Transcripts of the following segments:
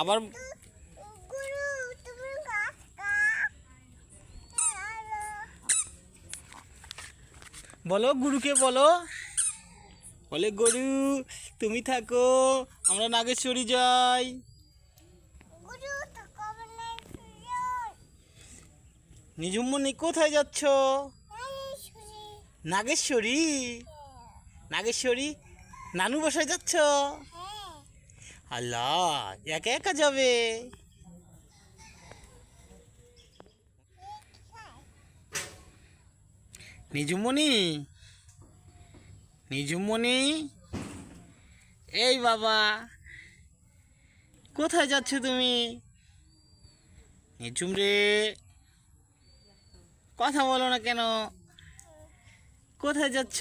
আবার গুরু তুমি কাকা বলো গুরুকে বলো। বলে গরু তুমি থাকো আমরা নাগেশ্বরী যাই। গুরু তো নিজুমনি কোথায় যাচ্ছ? নাগেশ্বরী? নাগেশ্বরী? নানু বাসায় যাচ্ছ? হ্যাঁ। আল্লাহ, একা একা যাবে? নিজুমনি নিজুমনি এই বাবা, কোথায় যাচ্ছ তুমি? নিজুম রে, কথা বলো না কেন? কোথায় যাচ্ছ?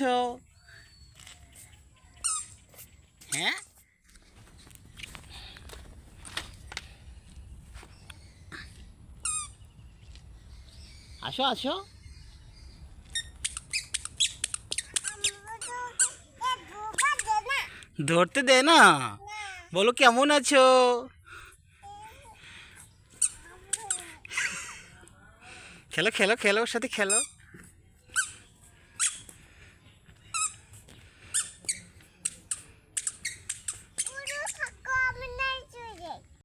হ্যাঁ? আসো আসো। ধরতে দে না। বলো কেমন আছো? খেলো খেলো খেলো ওর সাথে খেলো।